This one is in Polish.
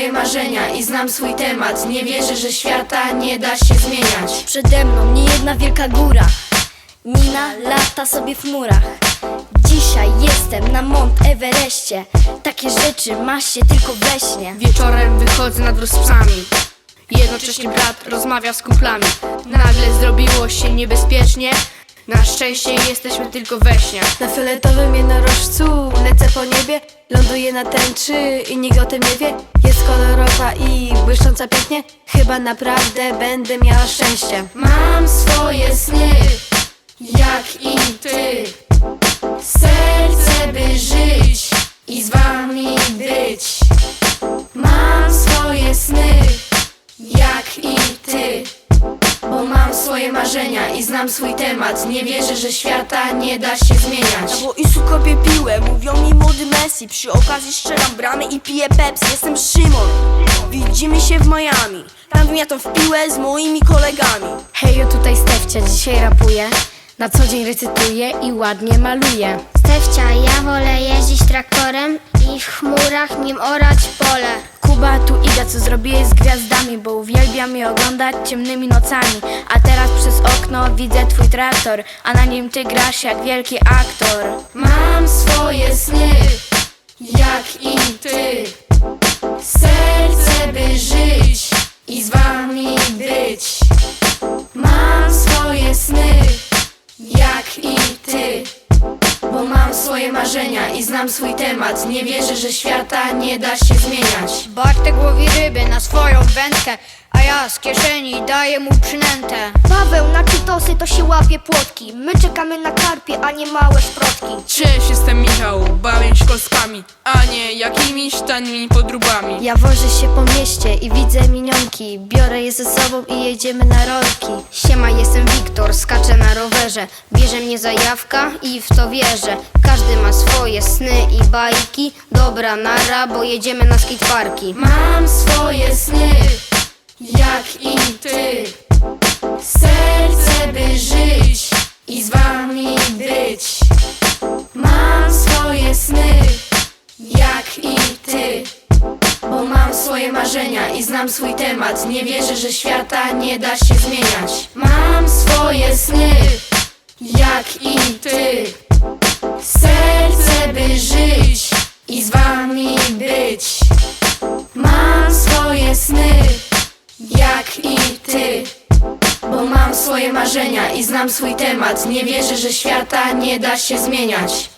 mam swoje marzenia i znam swój temat. Nie wierzę, że świata nie da się zmieniać. Przede mną nie jedna wielka góra. Nina lata sobie w murach. Dzisiaj jestem na Mont Everestie. Takie rzeczy ma się tylko we śnie. Wieczorem wychodzę na dwór z psami Jednocześnie brat rozmawia z kumplami. Nagle zrobiło się niebezpiecznie Na szczęście jesteśmy tylko we śnie Na fioletowym jednorożcu lecę po niebie Ląduję na tęczy i nikt o tym nie wie. Jest kolorowa i błyszcząca pięknie Chyba naprawdę będę miała szczęście. Mam swoje sny, mam swoje marzenia i znam swój temat. Nie wierzę, że świata nie da się zmieniać. Bo Isu kopie piłę, mówią mi młody Messi. Przy okazji strzelam bramy i piję Pepsi. Jestem Szymon, widzimy się w Miami. Tam wymiatam w piłę z moimi kolegami. Hejo, tutaj Stefcia, dzisiaj rapuję Na co dzień recytuję i ładnie maluję. Stefcia, ja wolę jeździć traktorem i w chmurach nim orać pole. Kuba, tu Iga, co zrobiłeś z gwiazdami Bo uwielbiam je oglądać ciemnymi nocami. A teraz przez okno widzę twój traktor A na nim ty grasz jak wielki aktor. Mam swoje sny, jak i ty marzenia i znam swój temat Nie wierzę, że świata nie da się zmieniać Bartek łowi ryby na swoją wędkę, a ja z kieszeni daję mu przynętę. Paweł na czytosy to się łapie płotki. My czekamy na karpie, a nie małe szprotki. Cześć, jestem Michał, bawię się kostkami, a nie jakimiś tanimi podróbami. Ja wożę się po mieście i widzę minionki Biorę je ze sobą i jedziemy na rolki Siema, jestem Wiktor, skaczę na rowerze. Bierze mnie zajawka i w to wierzę. Każdy ma swoje sny i bajki. Dobra, nara, bo jedziemy na skateparki. Mam swoje sny, jak i ty Serce by żyć mam swoje marzenia i znam swój temat. Nie wierzę, że świata nie da się zmieniać. Mam swoje sny, jak i ty. Serce by żyć i z wami być. Mam swoje sny, jak i ty. Bo mam swoje marzenia i znam swój temat. Nie wierzę, że świata nie da się zmieniać